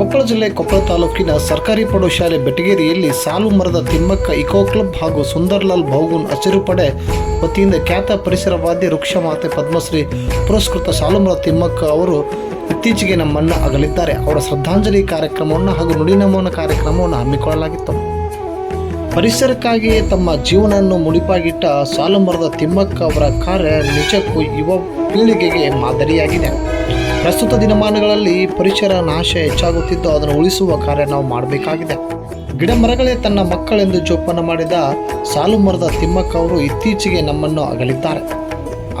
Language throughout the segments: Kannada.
ಕೊಪ್ಪಳ ಜಿಲ್ಲೆ ಕೊಪ್ಪಳ ತಾಲೂಕಿನ ಸರ್ಕಾರಿ ಪ್ರೌಢಶಾಲೆ ಬೆಟಗೇರಿಯಲ್ಲಿ ಸಾಲು ಮರದ ತಿಮ್ಮಕ್ಕ ಇಕೋ ಕ್ಲಬ್ ಹಾಗೂ ಸುಂದರ್ಲಾಲ್ ಬಹುಗುನ್ ಹಸಿರು ಪಡೆ ವತಿಯಿಂದ ಖ್ಯಾತ ಪರಿಸರವಾದಿ ವೃಕ್ಷಮಾತೆ ಪದ್ಮಶ್ರೀ ಪುರಸ್ಕೃತ ಸಾಲುಮರದ ತಿಮ್ಮಕ್ಕ ಅವರು ಇತ್ತೀಚೆಗೆ ನಮ್ಮನ್ನು ಅಗಲಿದ್ದಾರೆ. ಅವರ ಶ್ರದ್ಧಾಂಜಲಿ ಕಾರ್ಯಕ್ರಮವನ್ನು ಹಾಗೂ ನುಡಿನಮನ ಕಾರ್ಯಕ್ರಮವನ್ನು ಹಮ್ಮಿಕೊಳ್ಳಲಾಗಿತ್ತು. ಪರಿಸರಕ್ಕಾಗಿಯೇ ತಮ್ಮ ಜೀವನವನ್ನು ಮುಡಿಪಾಗಿಟ್ಟ ಸಾಲುಮರದ ತಿಮ್ಮಕ್ಕ ಅವರ ಕಾರ್ಯ ನಿಜಕ್ಕೂ ಯುವ ಪೀಳಿಗೆಗೆ ಮಾದರಿಯಾಗಿದೆ. ಪ್ರಸ್ತುತ ದಿನಮಾನಗಳಲ್ಲಿ ಪರಿಸರ ನಾಶ ಹೆಚ್ಚಾಗುತ್ತಿದ್ದು, ಅದನ್ನು ಉಳಿಸುವ ಕಾರ್ಯ ನಾವು ಮಾಡಬೇಕಾಗಿದೆ. ಗಿಡ ಮರಗಳೇ ತನ್ನ ಮಕ್ಕಳೆಂದು ಜೋಪಾನ ಮಾಡಿದ ಸಾಲು ಮರದ ತಿಮ್ಮಕ್ಕ ಅವರು ಇತ್ತೀಚೆಗೆ ನಮ್ಮನ್ನು ಅಗಲಿದ್ದಾರೆ.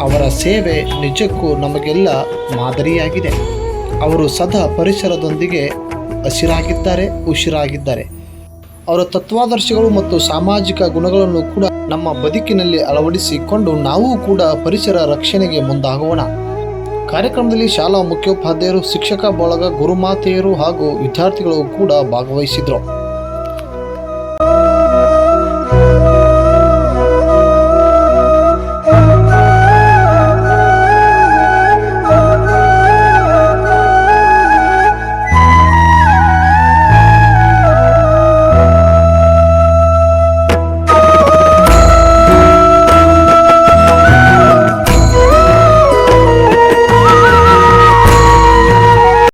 ಅವರ ಸೇವೆ ನಿಜಕ್ಕೂ ನಮಗೆಲ್ಲ ಮಾದರಿಯಾಗಿದೆ. ಅವರು ಸದಾ ಪರಿಸರದೊಂದಿಗೆ ಹಸಿರಾಗಿದ್ದಾರೆ, ಉಸಿರಾಗಿದ್ದಾರೆ. ಅವರ ತತ್ವಾದರ್ಶಗಳು ಮತ್ತು ಸಾಮಾಜಿಕ ಗುಣಗಳನ್ನು ಕೂಡ ನಮ್ಮ ಬದುಕಿನಲ್ಲಿ ಅಳವಡಿಸಿಕೊಂಡು ನಾವು ಕೂಡ ಪರಿಸರ ರಕ್ಷಣೆಗೆ ಮುಂದಾಗೋಣ. ಕಾರ್ಯಕ್ರಮದಲ್ಲಿ ಶಾಲಾ ಮುಖ್ಯೋಪಾಧ್ಯಾಯರು ಶಿಕ್ಷಕ ಬಳಗ ಗುರುಮಾತೆಯರು ಹಾಗೂ ವಿದ್ಯಾರ್ಥಿಗಳು ಕೂಡ ಭಾಗವಹಿಸಿದರು.